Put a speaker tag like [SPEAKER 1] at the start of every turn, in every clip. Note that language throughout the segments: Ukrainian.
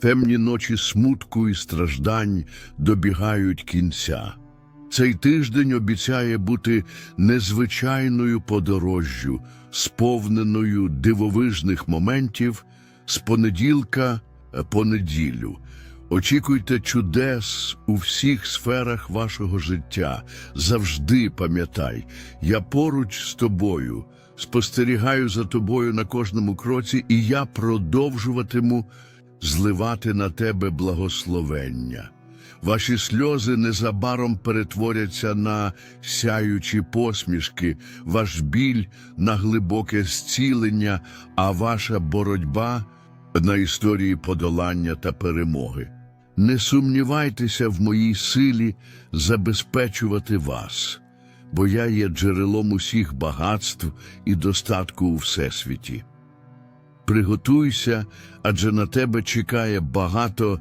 [SPEAKER 1] Темні ночі смутку і страждань добігають кінця. Цей тиждень обіцяє бути незвичайною подорожжю, сповненою дивовижних моментів з понеділка по неділю. Очікуйте чудес у всіх сферах вашого життя. Завжди пам'ятай, я поруч з тобою, спостерігаю за тобою на кожному кроці, і я продовжуватиму зливати на тебе благословення. Ваші сльози незабаром перетворяться на сяючі посмішки, ваш біль на глибоке зцілення, а ваша боротьба на історії подолання та перемоги. Не сумнівайтеся в моїй силі забезпечувати вас, бо я є джерелом усіх багатств і достатку у всесвіті. Приготуйся, адже на тебе чекає багато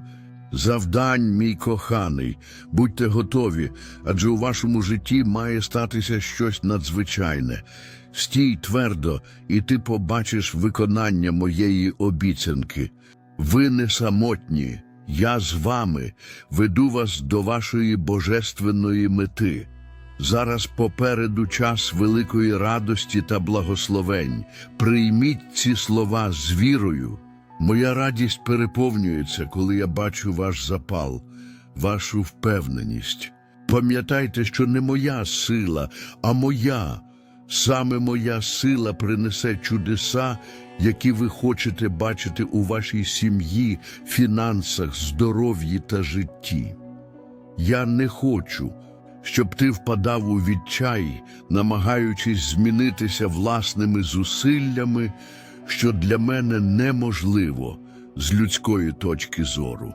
[SPEAKER 1] завдань, мій коханий. Будьте готові, адже у вашому житті має статися щось надзвичайне. Стій твердо, і ти побачиш виконання моєї обіцянки. Ви не самотні, я з вами веду вас до вашої божественної мети. Зараз попереду час великої радості та благословень. Прийміть ці слова з вірою. Моя радість переповнюється, коли я бачу ваш запал, вашу впевненість. Пам'ятайте, що не моя сила, а моя. Саме моя сила принесе чудеса, які ви хочете бачити у вашій сім'ї, фінансах, здоров'ї та житті. Я не хочу, щоб ти впадав у відчай, намагаючись змінитися власними зусиллями, що для мене неможливо з людської точки зору.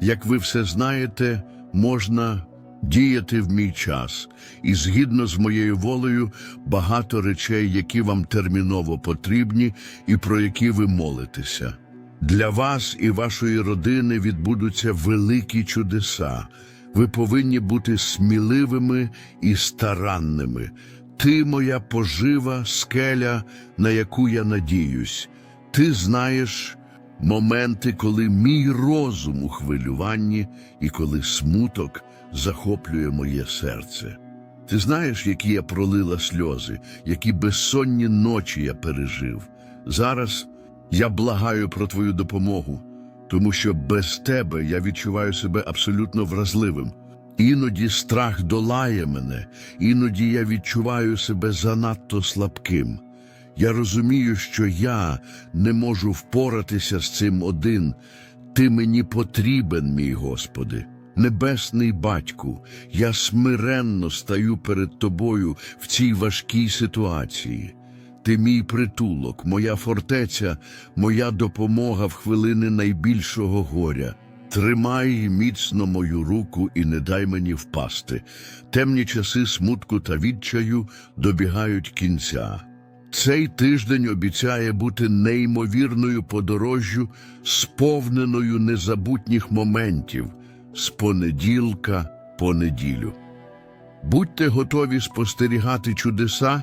[SPEAKER 1] Як ви все знаєте, можна діяти в мій час, і згідно з моєю волею багато речей, які вам терміново потрібні і про які ви молитеся. Для вас і вашої родини відбудуться великі чудеса. Ви повинні бути сміливими і старанними. Ти моя пожива, скеля, на яку я надіюсь. Ти знаєш моменти, коли мій розум у хвилюванні і коли смуток захоплює моє серце. Ти знаєш, які я пролила сльози, які безсонні ночі я пережив. Зараз я благаю про твою допомогу, тому що без тебе я відчуваю себе абсолютно вразливим. Іноді страх долає мене, іноді я відчуваю себе занадто слабким. Я розумію, що я не можу впоратися з цим один. Ти мені потрібен, мій Господи. Небесний батьку, я смиренно стаю перед тобою в цій важкій ситуації. Ти мій притулок, моя фортеця, моя допомога в хвилини найбільшого горя. Тримай міцно мою руку і не дай мені впасти. Темні часи смутку та відчаю добігають кінця. Цей тиждень обіцяє бути неймовірною подорожжю, сповненою незабутніх моментів з понеділка по неділю. Будьте готові спостерігати чудеса,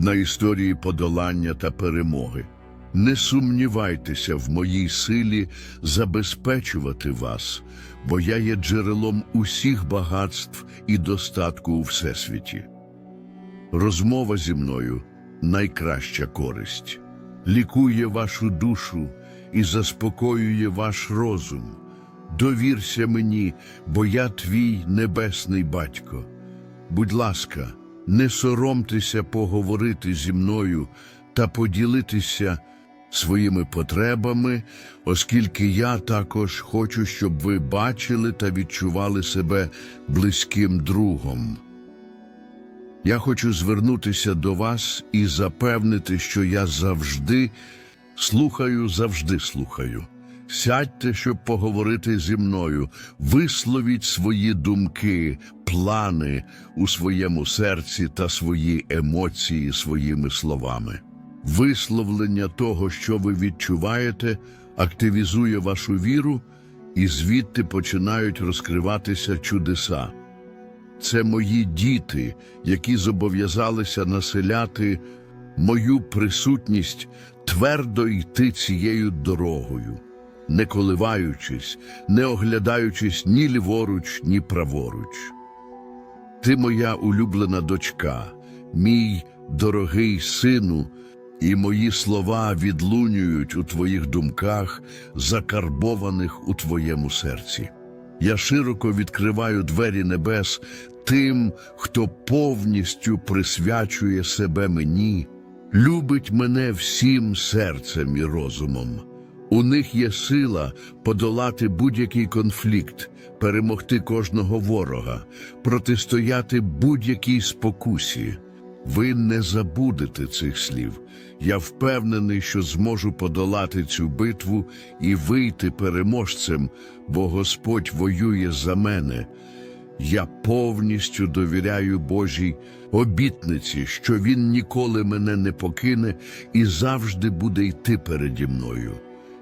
[SPEAKER 1] на історії подолання та перемоги. Не сумнівайтеся в моїй силі забезпечувати вас, бо я є джерелом усіх багатств і достатку у всесвіті. Розмова зі мною найкраща користь, лікує вашу душу і заспокоює ваш розум. Довірся мені, бо я твій небесний батько. Будь ласка, не соромтеся поговорити зі мною та поділитися своїми потребами, оскільки я також хочу, щоб ви бачили та відчували себе близьким другом. Я хочу звернутися до вас і запевнити, що я завжди слухаю, завжди слухаю. Сядьте, щоб поговорити зі мною, висловіть свої думки, плани у своєму серці та свої емоції своїми словами. Висловлення того, що ви відчуваєте, активізує вашу віру, і звідти починають розкриватися чудеса. Це мої діти, які зобов'язалися населяти мою присутність твердо йти цією дорогою, не коливаючись, не оглядаючись ні ліворуч, ні праворуч. Ти моя улюблена дочка, мій дорогий сину, і мої слова відлунюють у твоїх думках, закарбованих у твоєму серці. Я широко відкриваю двері небес тим, хто повністю присвячує себе мені, любить мене всім серцем і розумом. У них є сила подолати будь-який конфлікт, перемогти кожного ворога, протистояти будь-якій спокусі. Ви не забудете цих слів. Я впевнений, що зможу подолати цю битву і вийти переможцем, бо Господь воює за мене. Я повністю довіряю Божій обітниці, що Він ніколи мене не покине і завжди буде йти переді мною.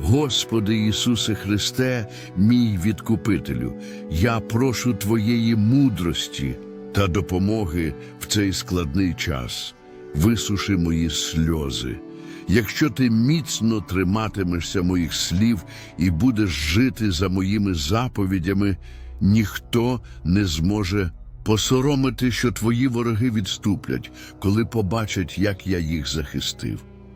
[SPEAKER 1] Господи Ісусе Христе, мій відкупителю, я прошу Твоєї мудрості та допомоги в цей складний час. Висуши мої сльози. Якщо ти міцно триматимешся моїх слів і будеш жити за моїми заповідями, ніхто не зможе посоромити, що твої вороги відступлять, коли побачать, як я їх захистив.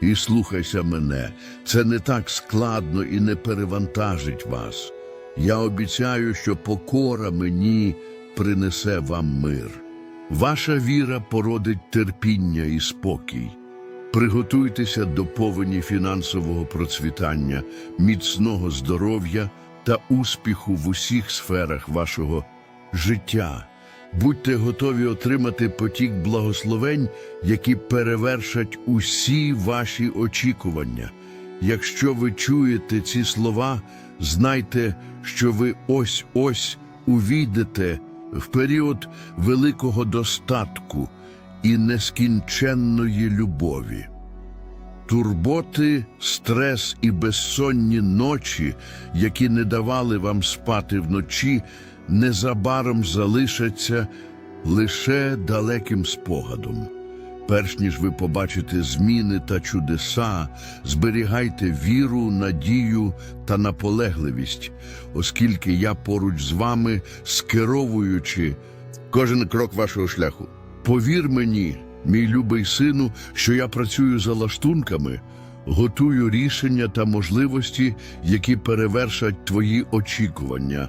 [SPEAKER 1] і слухайся мене. Це не так складно і не перевантажить вас. Я обіцяю, що покора мені принесе вам мир. Ваша віра породить терпіння і спокій. Приготуйтеся до повені фінансового процвітання, міцного здоров'я та успіху в усіх сферах вашого життя. Будьте готові отримати потік благословень, які перевершать усі ваші очікування. Якщо ви чуєте ці слова, знайте, що ви ось-ось увійдете в період великого достатку і нескінченної любові. Турботи, стрес і безсонні ночі, які не давали вам спати вночі, незабаром залишаться лише далеким спогадом. Перш ніж ви побачите зміни та чудеса, зберігайте віру, надію та наполегливість, оскільки я поруч з вами, скеровуючи кожен крок вашого шляху. Повір мені, мій любий сину, що я працюю за лаштунками, готую рішення та можливості, які перевершать твої очікування.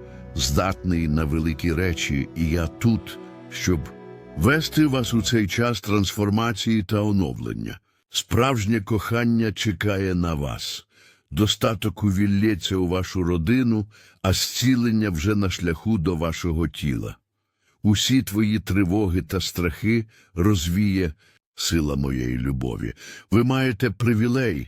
[SPEAKER 1] здатний на великі речі, і я тут, щоб вести вас у цей час трансформації та оновлення. Справжнє кохання чекає на вас. Достаток увілється у вашу родину, а зцілення вже на шляху до вашого тіла. Усі твої тривоги та страхи розвіє сила моєї любові. Ви маєте привілей,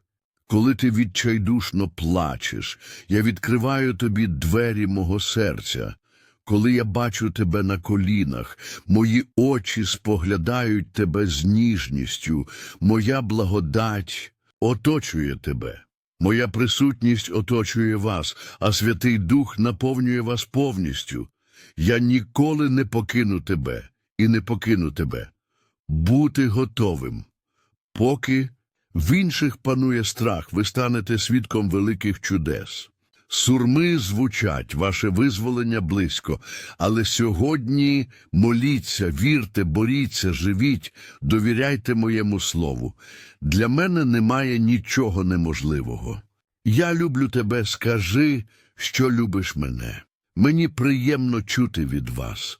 [SPEAKER 1] Коли ти відчайдушно плачеш, я відкриваю тобі двері мого серця. Коли я бачу тебе на колінах, мої очі споглядають тебе з ніжністю, моя благодать оточує тебе. Моя присутність оточує вас, а Святий Дух наповнює вас повністю. Я ніколи не покину тебе і не покину тебе. Бути готовим. Поки в інших панує страх, ви станете свідком великих чудес. Сурми звучать, ваше визволення близько, але сьогодні моліться, вірте, боріться, живіть, довіряйте моєму слову. Для мене немає нічого неможливого. Я люблю тебе, скажи, що любиш мене. Мені приємно чути від вас.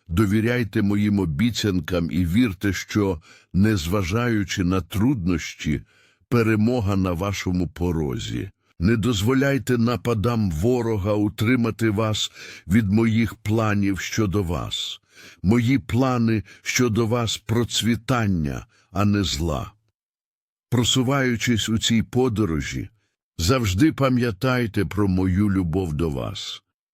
[SPEAKER 1] довіряйте моїм обіцянкам і вірте, що, незважаючи на труднощі, перемога на вашому порозі. Не дозволяйте нападам ворога утримати вас від моїх планів щодо вас. Мої плани щодо вас процвітання, а не зла. Просуваючись у цій подорожі, завжди пам'ятайте про мою любов до вас.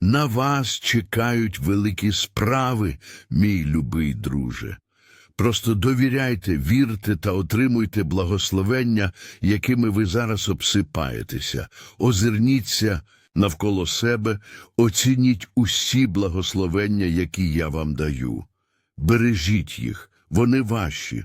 [SPEAKER 1] На вас чекають великі справи, мій любий друже. Просто довіряйте, вірте та отримуйте благословення, якими ви зараз обсипаєтеся. Озирніться навколо себе, оцініть усі благословення, які я вам даю. Бережіть їх, вони ваші.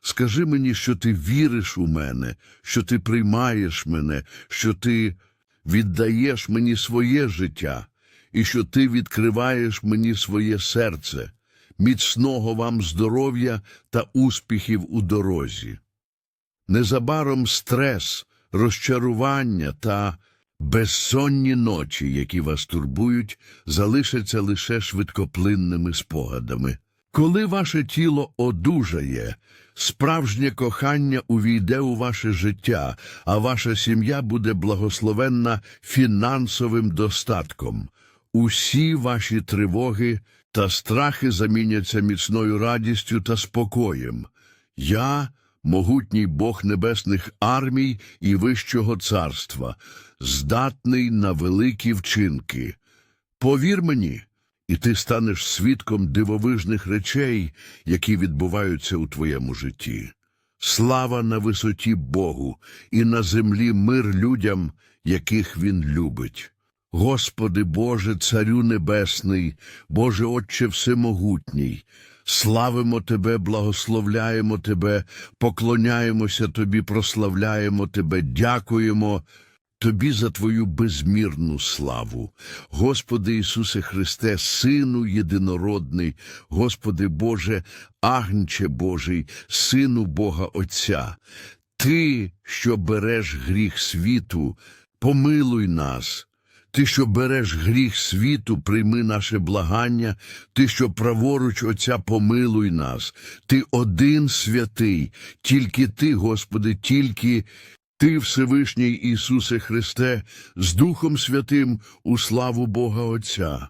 [SPEAKER 1] Скажи мені, що ти віриш у мене, що ти приймаєш мене, що ти віддаєш мені своє життя, і що ти відкриваєш мені своє серце, міцного вам здоров'я та успіхів у дорозі. Незабаром стрес, розчарування та безсонні ночі, які вас турбують, залишаться лише швидкоплинними спогадами. Коли ваше тіло одужає, справжнє кохання увійде у ваше життя, а ваша сім'я буде благословенна фінансовим достатком. Усі ваші тривоги та страхи заміняться міцною радістю та спокоєм. Я, могутній Бог небесних армій і вищого царства, здатний на великі вчинки. Повір мені, і ти станеш свідком дивовижних речей, які відбуваються у твоєму житті. Слава на висоті Богу і на землі мир людям, яких Він любить. Господи Боже, Царю Небесний, Боже Отче Всемогутній, славимо Тебе, благословляємо Тебе, поклоняємося Тобі, прославляємо Тебе, дякуємо Тобі за Твою безмірну славу. Господи Ісусе Христе, Сину єдинородний, Господи Боже, Агнче Божий, Сину Бога Отця, Ти, що береш гріх світу, помилуй нас. Ти, що береш гріх світу, прийми наше благання, ти, що праворуч Отця, помилуй нас. Ти один святий, тільки ти, Господи, тільки ти, Всевишній Ісусе Христе, з Духом Святим у славу Бога Отця.